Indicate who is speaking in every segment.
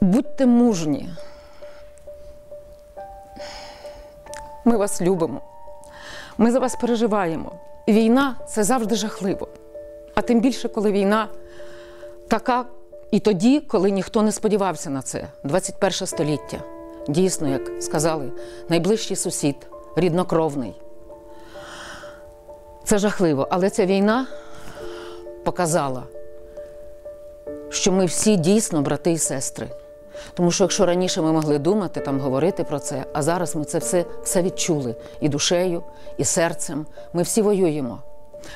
Speaker 1: Будьте мужні. Ми вас любимо. Ми за вас переживаємо. Війна це завжди жахливо. А тим більше, коли війна така і тоді, коли ніхто не сподівався на це. 21 століття. Дійсно, як сказали, найближчий сусід, ріднокровний. Це жахливо. Але ця війна показала, що ми всі дійсно брати і сестри. Тому що якщо раніше ми могли думати, там говорити про це, а зараз ми це все, все відчули і душею, і серцем. Ми всі воюємо.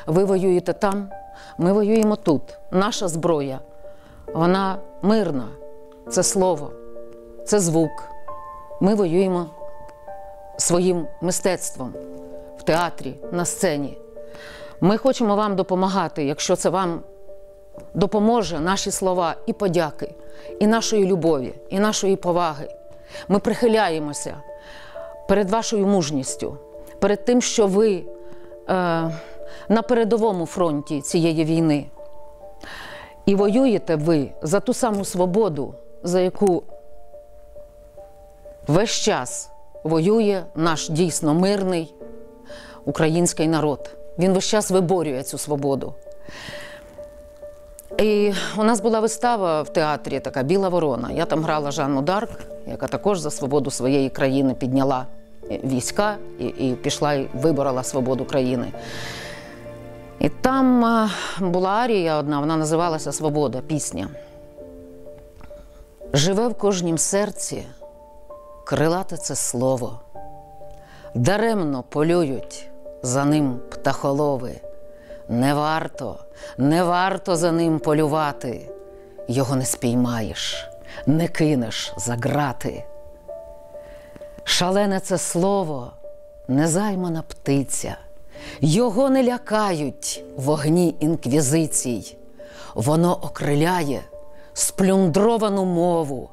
Speaker 1: Ви воюєте там, ми воюємо тут. Наша зброя, вона мирна, це слово, це звук. Ми воюємо своїм мистецтвом в театрі, на сцені. Ми хочемо вам допомагати, якщо це вам допоможе наші слова і подяки, і нашої любові, і нашої поваги. Ми прихиляємося перед вашою мужністю, перед тим, що ви е, на передовому фронті цієї війни. І воюєте ви за ту саму свободу, за яку весь час воює наш дійсно мирний український народ. Він весь час виборює цю свободу. І у нас була вистава в театрі, така Біла Ворона. Я там грала Жанну Дарк, яка також за свободу своєї країни підняла війська і, і пішла і виборола свободу країни. І там була арія одна, вона називалася Свобода, пісня. Живе в кожнім серці, крилате це слово, даремно полюють за ним птахолови. Не варто, не варто за ним полювати, його не спіймаєш, не кинеш за грати. Шалене це слово, незаймана птиця, його не лякають вогні інквізицій, воно окриляє сплюндровану мову.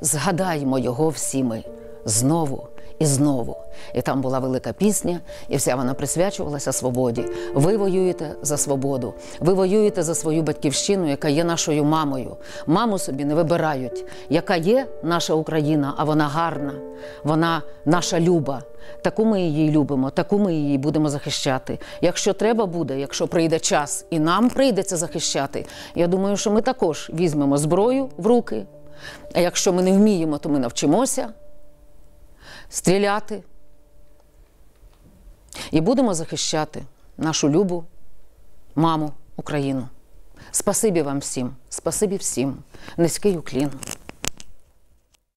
Speaker 1: Згадаймо його всі ми знову і знову. І там була велика пісня, і вся вона присвячувалася свободі. Ви воюєте за свободу, ви воюєте за свою батьківщину, яка є нашою мамою. Маму собі не вибирають, яка є наша Україна, а вона гарна, вона наша люба. Таку ми її любимо, таку ми її будемо захищати. Якщо треба буде, якщо прийде час і нам прийдеться захищати, я думаю, що ми також візьмемо зброю в руки. А якщо ми не вміємо, то ми навчимося стріляти. І будемо захищати нашу любу маму Україну. Спасибі вам всім, спасибі всім. Низький уклін.